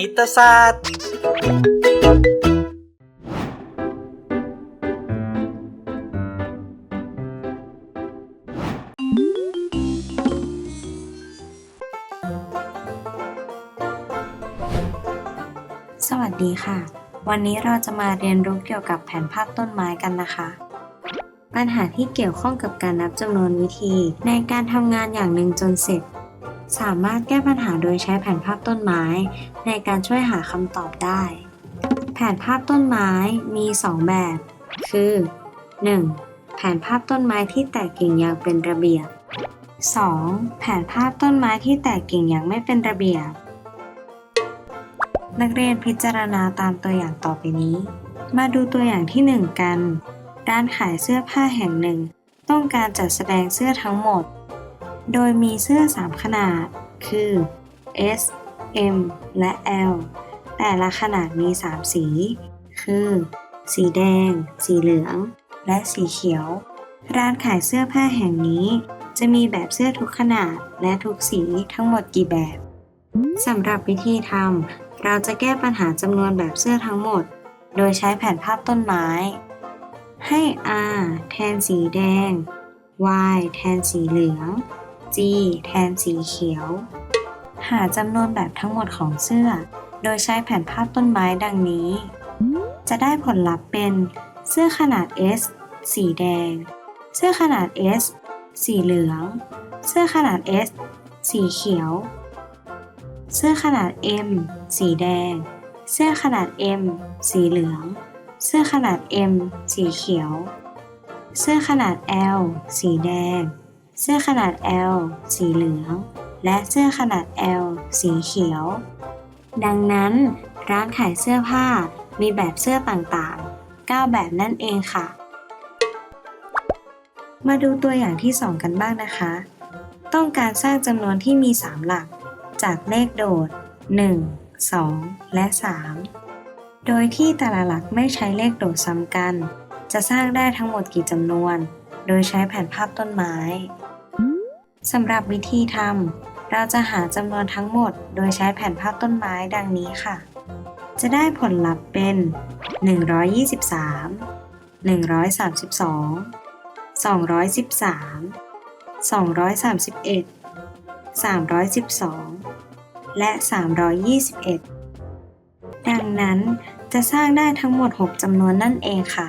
ณิตศาสตร์ สวัสดีค่ะ วันนี้เราจะมาเรียนรู้เกี่ยวกับแผนภาพต้นไม้กันนะคะปัญหาที่เกี่ยวข้องกับการนับจำนวนวิธี ในการทำงานอย่างหนึ่งจนเสร็จ สามารถแก้ปัญหาโดยใช้แผนภาพต้นไม้ ในการช่วยหาคำตอบได้ แผนภาพต้นไม้มี 2 แบบ คือ 1. แผนภาพต้นไม้ที่แตกกิ่งอย่างเป็นระเบียบ 2. แผนภาพต้นไม้ที่แตกกิ่งอย่างไม่เป็นระเบียบ นักเรียนพิจารณาตามตัวอย่างต่อไปนี้ มาดูตัวอย่างที่ 1 กัน ร้านขายเสื้อผ้าแห่งหนึ่ง ต้องการจัดแสดงเสื้อทั้งหมด โดยมีเสื้อ 3 ขนาด คือ S M และ L แต่ละขนาดมี 3 สี คือ สีแดง สีเหลือง และสีเขียว ร้านขายเสื้อผ้าแห่งนี้ จะมีแบบเสื้อทุกขนาดและทุกสีทั้งหมดกี่แบบสำหรับวิธีทำเราจะแก้ปัญหาจำนวนแบบเสื้อทั้งหมด โดยใช้แผนภาพต้นไม้ ให้ R แทนสีแดง Y แทนสีเหลือง G แทนสีเขียว หาจำนวนแบบทั้งหมดของเสื้อ โดยใช้แผนภาพต้นไม้ดังนี้ จะได้ผลลัพธ์เป็น เสื้อขนาด S สีแดง เสื้อขนาด S สีเหลือง เสื้อขนาด S สีเขียว เสื้อขนาด M สีแดง เสื้อขนาด M สีเหลือง เสื้อขนาด M สีเขียว เสื้อขนาด L สีแดง เสื้อขนาด L สีเหลือง และเสื้อขนาด L สีเขียว ดังนั้น ร้านขายเสื้อผ้ามีแบบเสื้อต่างๆ 9 แบบนั่นเองค่ะ มาดูตัวอย่างที่ 2 กันบ้างนะคะ ต้องการสร้างจำนวนที่มี 3 หลัก จากเลขโดด 1 2 และ 3 โดยที่แต่ละหลักไม่ใช้เลขโดดซ้ำกัน จะสร้างได้ทั้งหมดกี่จำนวน โดยใช้แผนภาพต้นไม้ สำหรับวิธีทำเราจะหาจำนวนทั้งหมด โดยใช้แผ่นภาพต้นไม้ดังนี้ค่ะ จะได้ผลลัพธ์เป็น 123 132 213 231 312 และ 321 ดังนั้นจะสร้างได้ทั้งหมด 6จำนวนนั่นเองค่ะ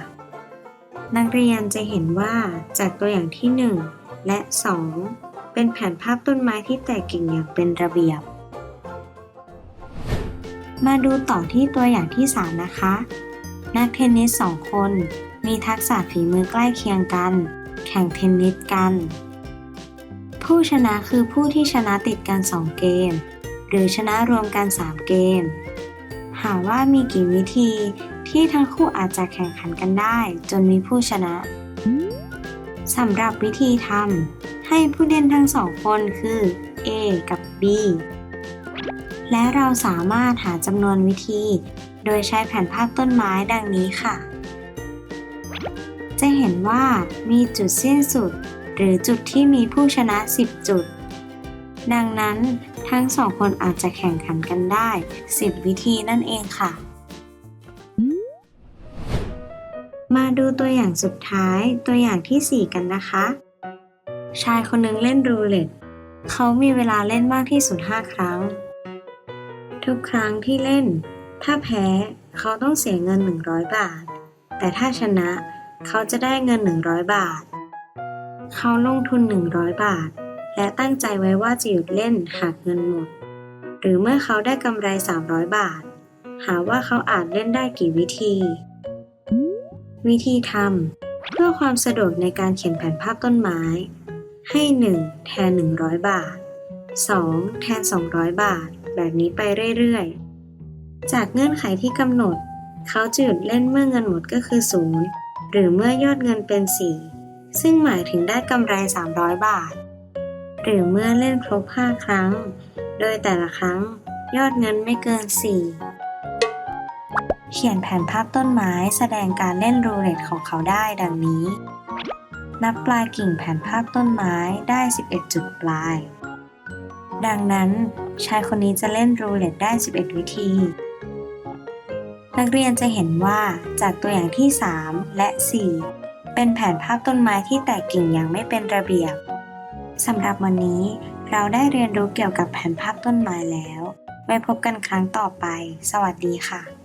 นักเรียนจะเห็นว่าจากตัวอย่างที่ 1 และ 2 เป็นแผนภาพต้นไม้ที่แตกกิ่งอย่างเป็นระเบียบ มาดูต่อที่ตัวอย่างที่ 3 นะคะ นักเทนนิส 2 คน มีทักษะฝีมือใกล้เคียงกัน แข่งเทนนิสกัน ผู้ชนะคือผู้ที่ชนะติดกัน 2 เกม หรือชนะรวมกัน 3 เกม หาว่ามีกี่วิธีที่ทั้งคู่อาจจะแข่งขันกันได้ จนมีผู้ชนะ สำหรับวิธีทำให้ผู้เล่นทั้งสองคนคือ A กับ B และเราสามารถหาจำนวนวิธี โดยใช้แผนภาพต้นไม้ดังนี้ค่ะ จะเห็นว่ามีจุดสิ้นสุด หรือจุดที่มีผู้ชนะ 10 จุด ดังนั้นทั้งสองคนอาจจะแข่งขันกันได้ 10 วิธีนั่นเองค่ะ มาดูตัวอย่างสุดท้ายตัวอย่างทีสี่4 กันนะคะ ชายคนหนึงเล่นรูเล็ตเขามีเวลาเล่นมากที่สุด 5 ครั้ง ทุกครั้งที่เล่น ถ้าแพ้เขาต้องเสียเงิน 100 บาท แต่ถ้าชนะเขาจะได้เงิน 100 บาท เขาลงทุน 100 บาท และตั้งใจไว้ว่าจะหยุดเล่นหากเงินหมด หรือเมื่อเขาได้กำไร 300 บาท หาว่าเขาอาจเล่นได้กี่วิธี วิธีทำเพื่อความสะดวกในการเขียนแผนภาพต้นไม้ ให้ 1 แทน 100 บาท 2 แทน 200 บาท แบบนี้ไปเรื่อยๆ จากเงื่อนไขที่กำหนด เขาจะหยุดเล่นเมื่อเงินหมดก็คือ 0 หรือเมื่อยอดเงินเป็น 4 ซึ่งหมายถึงได้กำไร 300 บาท หรือเมื่อเล่นครบ 5 ครั้ง โดยแต่ละครั้งยอดเงินไม่เกิน 4 เขียนแผนภาพต้นไม้แสดงการเล่นรูเล็ตของเขาได้ดังนี้ นับปลายกิ่งแผนภาพต้นไม้ได้ 11 จุดปลาย ดังนั้น ชายคนนี้จะเล่นรูเล็ตได้ 11 วิธี นักเรียนจะเห็นว่าจากตัวอย่างที่ 3 และ 4 เป็นแผนภาพต้นไม้ที่แตกกิ่งอย่างไม่เป็นระเบียบสำหรับวันนี้เราได้เรียนรู้เกี่ยวกับแผนภาพต้นไม้แล้ว ไว้พบกันครั้งต่อไป สวัสดีค่ะ